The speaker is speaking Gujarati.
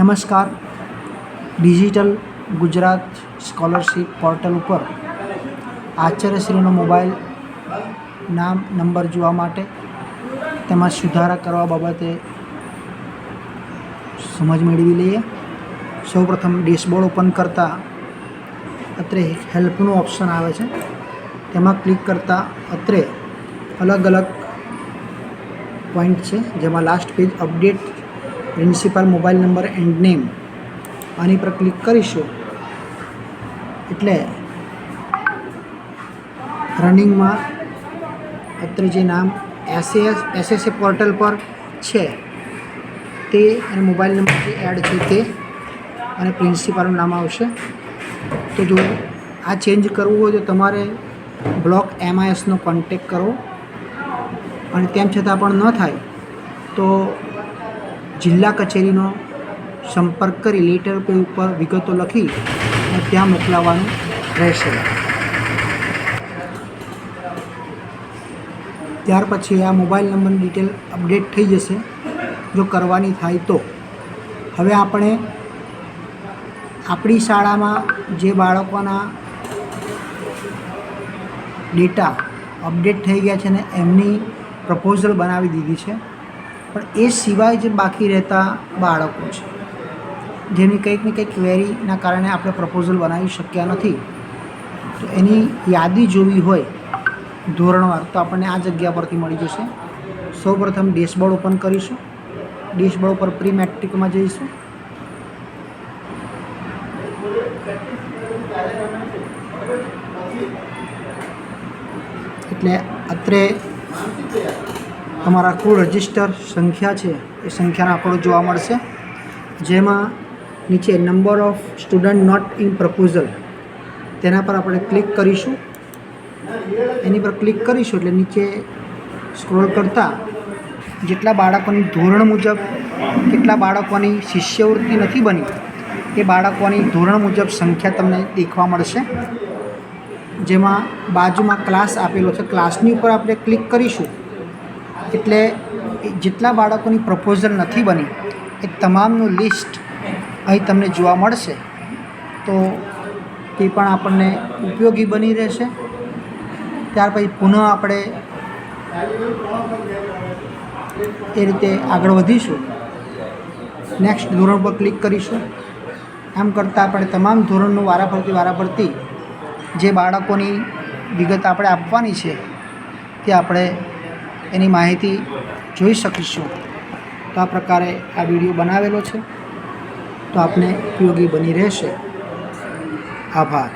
નમસ્કાર. ડિજિટલ ગુજરાત સ્કોલરશીપ પોર્ટલ ઉપર આચાર્યશ્રીનો મોબાઈલ નામ, નંબર જોવા માટે તેમાં સુધારા કરવા બાબતે સમજ મેળવી લઈએ. સૌપ્રથમ ડેશબોર્ડ ઓપન કરતાં અત્રે હેલ્પનું ઓપ્શન આવે છે. તેમાં ક્લિક કરતાં અત્રે અલગ અલગ પોઈન્ટ છે, જેમાં last page update principal mobile number and name. આની પર ક્લિક કરીશું. એટલે રનિંગમાં અત્રે જે નામ એસએસ એસએસએ પોર્ટલ પર છે, તે અને મોબાઈલ નંબર જે એડ છે તે અને પ્રિન્સિપાલનું નામ આવશે. તો જો આ ચેન્જ કરવું હોય તો તમારે બ્લોક એમઆઈએસનો કોન્ટેક કરો. અને તેમ છતાં પણ ન થાય તો જિલ્લા કચેરીનો સંપર્ક કરી લેટર પે ઉપર વિગતો લખી અને ત્યાં મોકલાવવાનું રહેશે. ત્યાર પછી આ મોબાઈલ નંબરની ડિટેલ અપડેટ થઈ જશે. જો કરવાની થાય તો. હવે આપણે આપણી શાળામાં જે બાળકોના ડેટા અપડેટ થઈ ગયા છે ને એમની પ્રપોઝલ બનાવી દીધી છે. પણ એ સિવાય જે બાકી રહેતા બાળકો છે. જેની કંઈક ને કંઈક ક્વેરીના કારણે આપણે પ્રપોઝલ બનાવી શક્યા નથી. તો એની યાદી જોવી હોય ધોરણવાર તો આપણને આ જગ્યા પરથી મળી જશે. સૌપ્રથમ ડેશબોર્ડ ઓપન કરીશું. ડેશબોર્ડ ઉપર પ્રી મેટ્રિકમાં જઈશું. એટલે અત્રે તમારા કુલ રજિસ્ટર સંખ્યા છે, એ સંખ્યાનો આંકડો જોવા મળશે. જેમાં નીચે number of student not in proposal તેના પર આપણે ક્લિક કરીશું. એની પર ક્લિક કરીશું એટલે નીચે સ્ક્રોલ કરતાં જેટલા બાળકોની ધોરણ મુજબ, કેટલા બાળકોની શિષ્યવૃત્તિ નથી બની, એ બાળકોની ધોરણ મુજબ સંખ્યા તમને દેખવા મળશે. જેમાં બાજુમાં ક્લાસ આપેલો છે ક્લાસની ઉપર આપણે ક્લિક કરીશું. એટલે જેટલા બાળકોની પ્રપોઝલ નથી બની, એ તમામનું લિસ્ટ અહીં તમને જોવા મળશે. તો તે પણ આપણને ઉપયોગી બની રહેશે. ત્યાર પછી પુનઃ આપણે એ રીતે આગળ વધીશું. નેક્સ્ટ ધોરણ પર ક્લિક કરીશું. આમ કરતાં આપણે તમામ ધોરણનું વારાફરતી વારાફરતી જે બાળકોની વિગત આપણે આપવાની છે, તે આપણે એની માહિતી જોઈ શકીશું. તો આ પ્રકારે આ વીડિયો બનાવેલો છે. તો આપને ઉપયોગી બની રહેશે. આભાર.